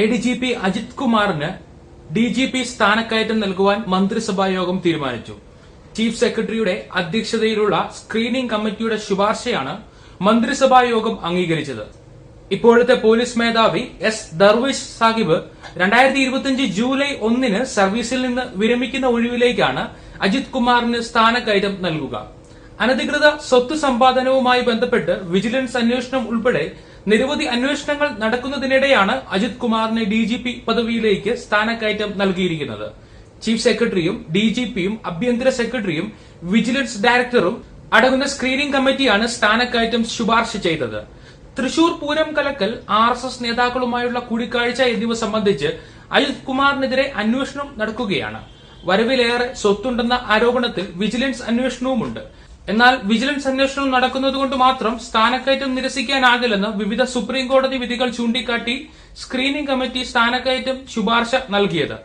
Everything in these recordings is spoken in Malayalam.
A D G P Ajith കുമാറിന് ഡി ജി പി സ്ഥാനക്കയറ്റം നൽകുവാൻ മന്ത്രിസഭാ യോഗം തീരുമാനിച്ചു. ചീഫ് സെക്രട്ടറിയുടെ അധ്യക്ഷതയിലുള്ള സ്ക്രീനിംഗ് കമ്മിറ്റിയുടെ ശുപാർശയാണ് മന്ത്രിസഭാ യോഗം അംഗീകരിച്ചത്. ഇപ്പോഴത്തെ പോലീസ് മേധാവി എസ് ദർവിഷ് സാഹിബ് രണ്ടായിരത്തി ഇരുപത്തിയഞ്ച് ജൂലൈ ഒന്നിന് സർവീസിൽ നിന്ന് വിരമിക്കുന്ന ഒഴിവിലേക്കാണ് അജിത് കുമാറിന് സ്ഥാനക്കയറ്റം നൽകുക. അനധികൃത സ്വത്ത് സമ്പാദനവുമായി ബന്ധപ്പെട്ട് വിജിലൻസ് അന്വേഷണം ഉൾപ്പെടെ നിരവധി അന്വേഷണങ്ങൾ നടക്കുന്നതിനിടെയാണ് അജിത് കുമാറിന് ഡി ജി പി പദവിയിലേക്ക് സ്ഥാനക്കയറ്റം നൽകിയിരിക്കുന്നത്. ചീഫ് സെക്രട്ടറിയും ഡിജിപിയും ആഭ്യന്തര സെക്രട്ടറിയും വിജിലൻസ് ഡയറക്ടറും അടങ്ങുന്ന സ്ക്രീനിംഗ് കമ്മിറ്റിയാണ് സ്ഥാനക്കയറ്റം ശുപാർശ ചെയ്തത്. തൃശൂർ പൂരം കലക്കൽ ആർ എസ് എസ് നേതാക്കളുമായുള്ള കൂടിക്കാഴ്ച എന്നിവ സംബന്ധിച്ച് അജിത് കുമാറിനെതിരെ അന്വേഷണം നടക്കുകയാണ്. വരവിലേറെ സ്വത്തുണ്ടെന്ന ആരോപണത്തിൽ വിജിലൻസ് അന്വേഷണവുമുണ്ട്. എന്നാൽ വിജിലൻസ് അന്വേഷണം നടക്കുന്നതുകൊണ്ട് മാത്രം സ്ഥാനക്കയറ്റം നിരസിക്കാനാകില്ലെന്ന് വിവിധ സുപ്രീം കോടതി വിധികൾ ചൂണ്ടിക്കാട്ടി സ്ക്രീനിംഗ് കമ്മിറ്റി സ്ഥാനക്കയറ്റം ശുപാർശ നൽകിയത്.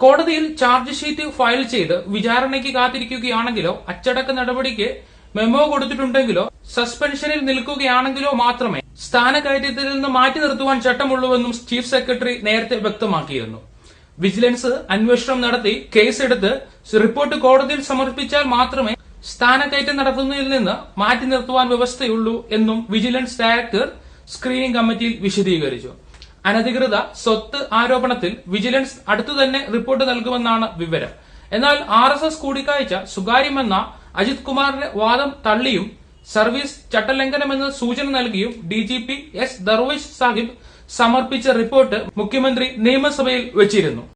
കോടതിയിൽ ചാർജ് ഷീറ്റ് ഫയൽ ചെയ്ത് വിചാരണയ്ക്ക് കാത്തിരിക്കുകയാണെങ്കിലോ അച്ചടക്ക നടപടിക്ക് മെമ്മോ കൊടുത്തിട്ടുണ്ടെങ്കിലോ സസ്പെൻഷനിൽ നിൽക്കുകയാണെങ്കിലോ മാത്രമേ സ്ഥാനക്കയറ്റത്തിൽ നിന്ന് മാറ്റി നിർത്തുവാൻ ചട്ടമുള്ളൂവെന്നും ചീഫ് സെക്രട്ടറി നേരത്തെ വ്യക്തമാക്കിയിരുന്നു. വിജിലൻസ് അന്വേഷണം നടത്തി കേസെടുത്ത് റിപ്പോർട്ട് കോടതിയിൽ സമർപ്പിച്ചാൽ മാത്രമേ സ്ഥാനക്കയറ്റം നടത്തുന്നതിൽ നിന്ന് മാറ്റി നിർത്തുവാൻ വ്യവസ്ഥയുള്ളൂ എന്നും വിജിലൻസ് ഡയറക്ടർ സ്ക്രീനിംഗ് കമ്മിറ്റിയിൽ വിശദീകരിച്ചു. അനധികൃത സ്വത്ത് ആരോപണത്തിൽ വിജിലൻസ് അടുത്തു തന്നെ റിപ്പോർട്ട് നൽകുമെന്നാണ് വിവരം. എന്നാൽ ആർ എസ് എസ് കൂടിക്കാഴ്ച സ്വകാര്യമെന്ന അജിത് കുമാറിന്റെ വാദം തള്ളിയും സർവീസ് ചട്ടലംഘനമെന്ന് സൂചന നൽകിയും D G P S Darvesh Sahib സമർപ്പിച്ച റിപ്പോർട്ട് മുഖ്യമന്ത്രി നിയമസഭയിൽ വെച്ചിരുന്നു.